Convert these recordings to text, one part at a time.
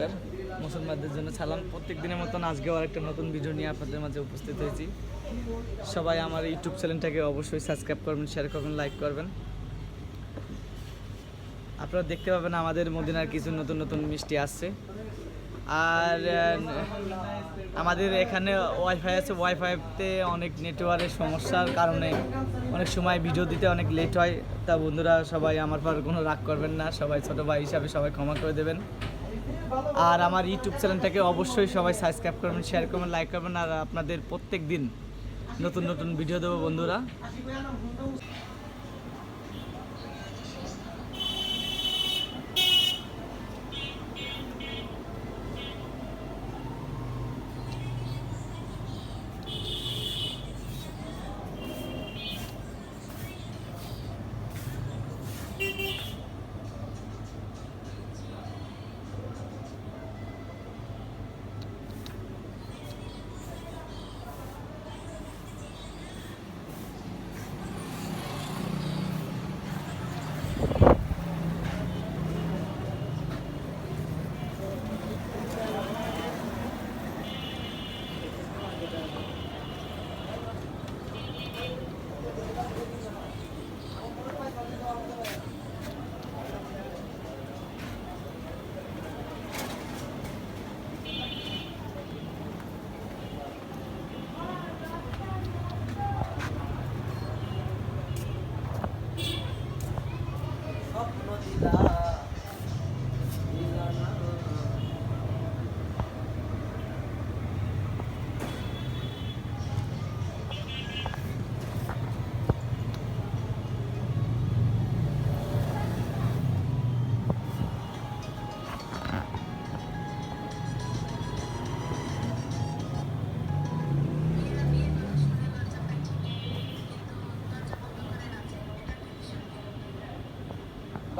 নমস্কার। মুসলমানদের জন্য সালাম। প্রত্যেক দিনের মতন আজকেও আরেকটা নতুন ভিডিও নিয়ে আপনাদের মাঝে উপস্থিত হয়েছি। সবাই আমার ইউটিউব চ্যানেলটাকে অবশ্যই সাবস্ক্রাইব করবেন শেয়ার করবেন লাইক করবেন। আপনারা দেখতে পাবেন আমাদের মদিনার কিছু নতুন নতুন মিষ্টি আসছে। আর আমাদের এখানে ওয়াইফাই আছে। ওয়াইফাইতে অনেক নেটওয়ার্কের সমস্যার কারণে অনেক সময় ভিডিও দিতে অনেক লেট হয়। তা বন্ধুরা সবাই আমার পর কোনো রাগ করবেন না। সবাই ছোটো ভাই হিসাবে সবাই ক্ষমা করে দেবেন। আর আমার ইউটিউব চ্যানেলটাকে অবশ্যই সবাই সাবস্ক্রাইব করবেন শেয়ার করবেন লাইক করবেন, আর আপনাদের প্রত্যেক দিন নতুন নতুন ভিডিও দেবো বন্ধুরা।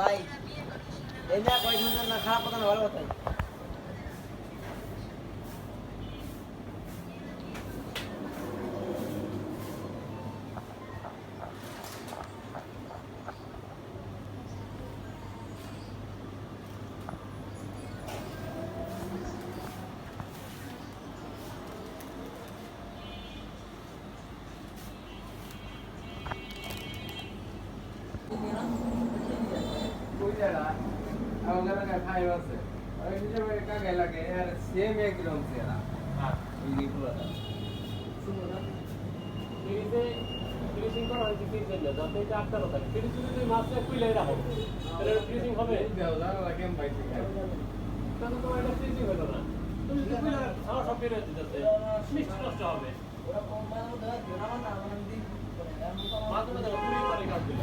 ভাই এই না কয় সুন্দর না খারাপ কথা না ভালো কথাই ফিনিশিং করা হয়েছে তিন জন্য যাতে এটা আটকানো থাকে। ফিনিশিং যদি মাছটা খুলে রাখো তাহলে ফিনিশিং হবে। তাহলে তোমার এটা ফিনিশিং হলো না? তুমি যদি খুলে রাখো আমার সব বের হয়ে মিষ্টি নষ্ট হবে দেখো তুমি করে কাজ দিলে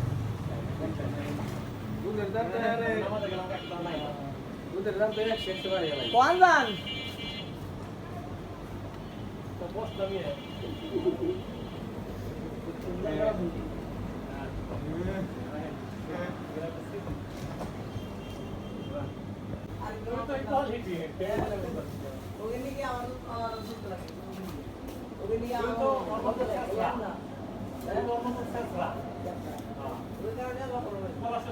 একটু হিটি ওখানে গিয়ে আমার ওখানে গিয়ে আমার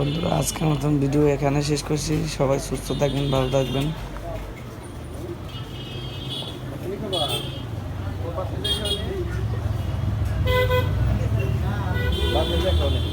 বন্ধুরা আজকের মতন ভিডিও এখানে শেষ করছি। সবাই সুস্থ থাকবেন ভালো থাকবেন। Gracias,